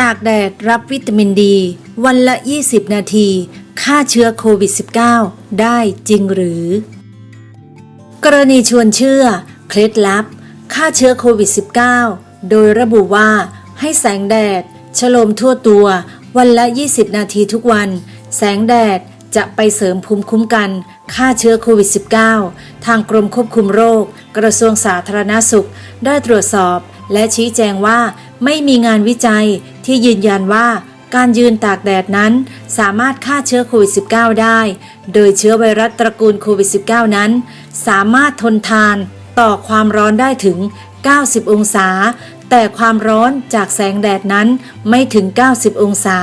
ตากแดดรับวิตามินดี วันละ 20 นาที ฆ่าเชื้อโควิด -19 ได้จริงหรือ กรณีชวนเชื่อ เคล็ดลับ ฆ่าเชื้อโควิด -19 โดยระบุว่า ให้แสงแดด ฉโลมทั่วตัว วันละ 20 นาทีทุกวัน แสงแดดจะไปเสริมภูมิคุ้มกันฆ่าเชื้อโควิด -19 ทางกรมควบคุมโรค กระทรวงสาธารณสุข ได้ตรวจสอบ และชี้แจงว่าไม่มีงานวิจัย ที่ยืนยันว่าการยืนตากแดดนั้นสามารถฆ่าเชื้อโควิด -19 ได้ โดยเชื้อไวรัสตระกูลโควิด -19 นั้น สามารถทนทานต่อความร้อนได้ถึง 90 องศา แต่ความร้อนจากแสงแดดนั้นไม่ถึง 90 องศา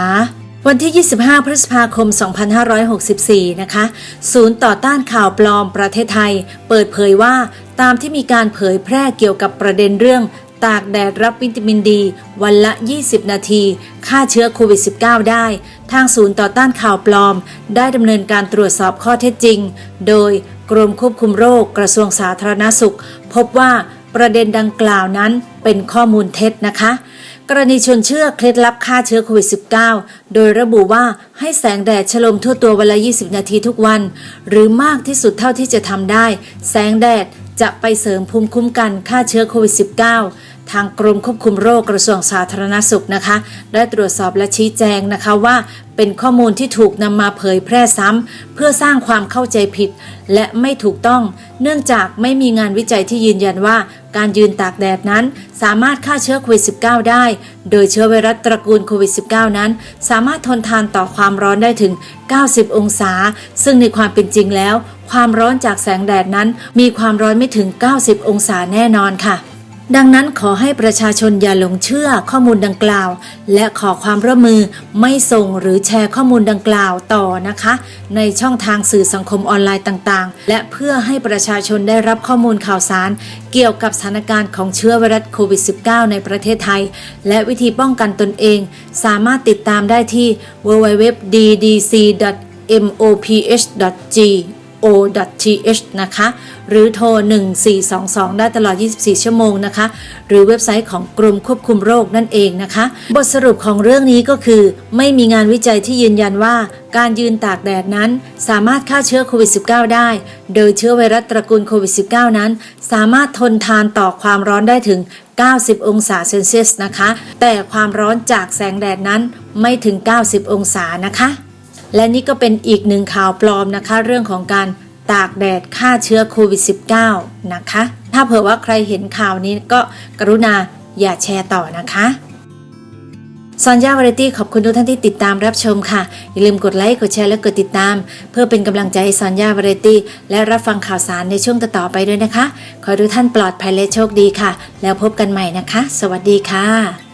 วันที่ 25 พฤษภาคม 2564 นะคะ ศูนย์ต่อต้านข่าวปลอมประเทศไทย เปิดเผยว่าตามที่มีการเผยแพร่เกี่ยวกับประเด็นเรื่อง ตากแดดรับวิตามินดี วันละ 20 นาที ฆ่าเชื้อโควิด -19 ได้ ทางศูนย์ต่อต้านข่าวปลอม ได้ดำเนินการตรวจสอบข้อเท็จจริง โดยกรมควบคุมโรคกระทรวงสาธารณสุข พบว่าประเด็นดังกล่าวนั้นเป็นข้อมูลเท็จนะคะ กรณีชวนเชื่อเคล็ดลับฆ่าเชื้อโควิด -19 โดยระบุว่าให้แสงแดดฉลมทั่วตัววันละ 20 นาทีทุกวัน หรือมากที่สุดเท่าที่จะทำได้ แสงแดด จะไปเสริมภูมิคุ้มกันฆ่าเชื้อโควิด -19 ทางกรมควบคุมโรคกระทรวงสาธารณสุขนะคะ ได้ตรวจสอบและชี้แจงนะคะว่า เป็นข้อมูลที่ถูกนำมาเผยแพร่ซ้ำเพื่อสร้างความเข้าใจผิด และไม่ถูกต้อง เนื่องจากไม่มีงานวิจัยที่ยืนยันว่า การยืนตากแดดนั้น สามารถฆ่าเชื้อโควิด -19 ได้ โดยเชื้อไวรัสตระกูลโควิด -19 นั้น สามารถทนทานต่อความร้อนได้ถึง 90 องศา ซึ่งในความเป็นจริงแล้ว ความร้อนจากแสงแดดนั้น มีความร้อนไม่ถึง 90 องศาแน่นอนค่ะ ดังนั้นขอให้ประชาชนอย่าหลงเชื่อข้อมูลดังกล่าว และขอความร่วมมือไม่ส่งหรือแชร์ข้อมูลดังกล่าวต่อนะคะ ในช่องทางสื่อสังคมออนไลน์ต่างๆ และเพื่อให้ประชาชนได้รับข้อมูลข่าวสาร เกี่ยวกับสถานการณ์ของเชื้อไวรัสโควิด -19 ในประเทศไทย และวิธีป้องกันตนเอง สามารถติดตามได้ที่ www.ddc.moph.g o.th นะคะ หรือโทร 1422 ได้ตลอด 24 ชั่วโมงนะคะ หรือเว็บไซต์ของกรมควบคุมโรคนั่นเองนะคะ บทสรุปของเรื่องนี้ก็คือ ไม่มีงานวิจัยที่ยืนยันว่า การยืนตากแดดนั้น สามารถฆ่าเชื้อโควิด -19 ได้ โดยเชื้อไวรัสตระกูลโควิด -19 นั้น สามารถทนทานต่อความร้อนได้ถึง 90 องศาเซนเซียสนะคะ แต่ความร้อนจากแสงแดดนั้นไม่ถึง 90 องศานะคะ และนี่ก็เป็นอีกหนึ่งข่าวปลอมนะคะ เรื่องของการตากแดดฆ่าเชื้อโควิด -19 นะคะ ถ้าเผื่อว่าใครเห็นข่าวนี้ก็กรุณาอย่าแชร์ต่อนะคะซอนย่าวาไรตี้ขอบคุณทุกท่านที่ติดตามรับชมค่ะ อย่าลืมกดไลค์ กดแชร์และกดติดตาม เพื่อเป็นกำลังใจให้ซอนย่าวาไรตี้และรับฟังข่าวสารในช่วงต่อๆไปด้วยนะคะ ขอทุกท่านปลอดภัยและโชคดีค่ะ แล้วพบกันใหม่นะคะ สวัสดีค่ะ